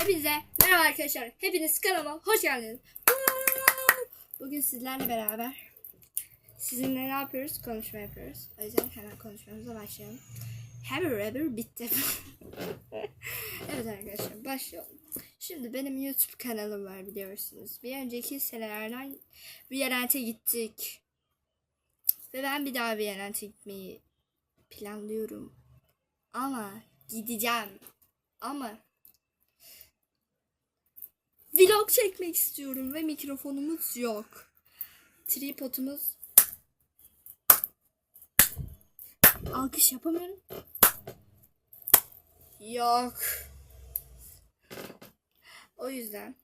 Hepinize merhaba arkadaşlar. Hepiniz kanalıma hoş geldiniz. Bugün sizlerle beraber sizinle ne yapıyoruz? Konuşma yapıyoruz. O yüzden hemen konuşmamıza başlayalım. Heber heber bitti. evet arkadaşlar başlayalım. Şimdi benim YouTube kanalım var biliyorsunuz. Bir önceki senelerden Violent'e gittik. Ve ben bir daha Violent'e gitmeyi planlıyorum. Ama gideceğim. Ama vlog çekmek istiyorum ve mikrofonumuz yok. Tripodumuz alkış yapamıyorum. Yok. O yüzden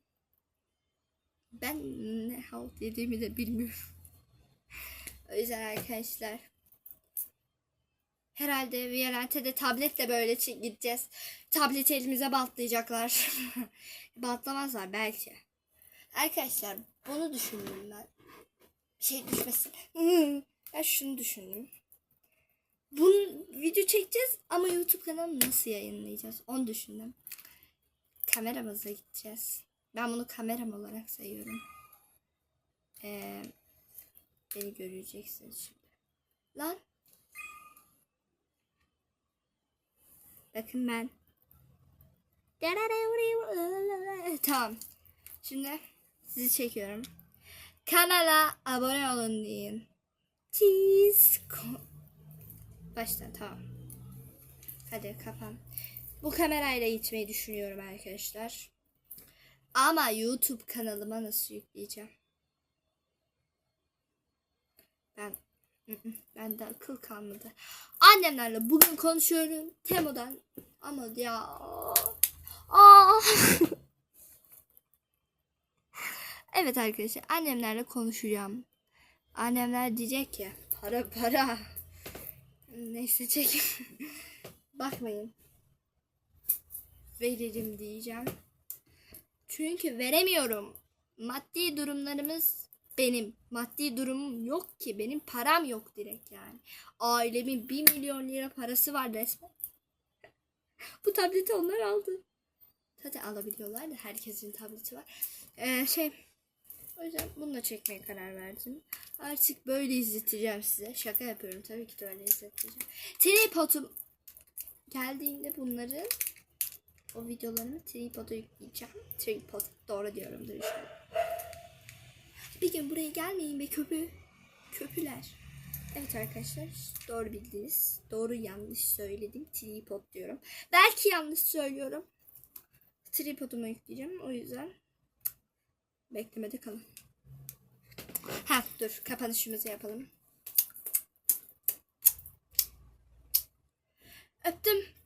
ben ne halt dediğimi de bilmiyorum. O yüzden arkadaşlar herhalde Violent'e tabletle böyle gideceğiz. Tableti elimize bantlayacaklar. Bantlamazlar belki. Arkadaşlar bunu düşündüm ben. Bir şey düşmesin. Ben şunu düşündüm. Bunu video çekeceğiz ama YouTube kanalı nasıl yayınlayacağız? Onu düşündüm. Kameramıza gideceğiz. Ben bunu kameram olarak sayıyorum. Ee, beni göreceksiniz şimdi. Lan. Bakın ben. Tamam. Şimdi sizi çekiyorum. Kanala abone olun deyin. Cheese. Baştan tamam. Hadi kapan. Bu kamerayla gitmeyi düşünüyorum arkadaşlar. Ama YouTube kanalıma nasıl yükleyeceğim? Ben ben de akıl kalmadı. Annemlerle bugün konuşuyorum. Temo'dan ama ya. Aa. evet arkadaşlar annemlerle konuşacağım. Annemler diyecek ki para para. Neyse çekin. Bakmayın. Veririm diyeceğim. Çünkü veremiyorum. Maddi durumlarımız benim. Maddi durumum yok ki. Benim param yok direkt yani. Ailemin 1 milyon lira parası var resmen. Bu tableti onlar aldı. Zaten alabiliyorlar da herkesin tableti var. Ee, şey o yüzden bununla çekmeye karar verdim. Artık böyle izleteceğim size. Şaka yapıyorum tabii ki de öyle izleteceğim. Tripodum geldiğinde bunları o videolarımı tripoda yükleyeceğim. Tripod doğru diyorumdur inşallah. Bir gün buraya gelmeyin be köpü. Köpüler. Evet arkadaşlar doğru bildiniz. Doğru yanlış söyledim. Tripod diyorum. Belki yanlış söylüyorum. Tripoduma yükleyeceğim. O yüzden beklemede kalın. Ha dur kapanışımızı yapalım. Öptüm.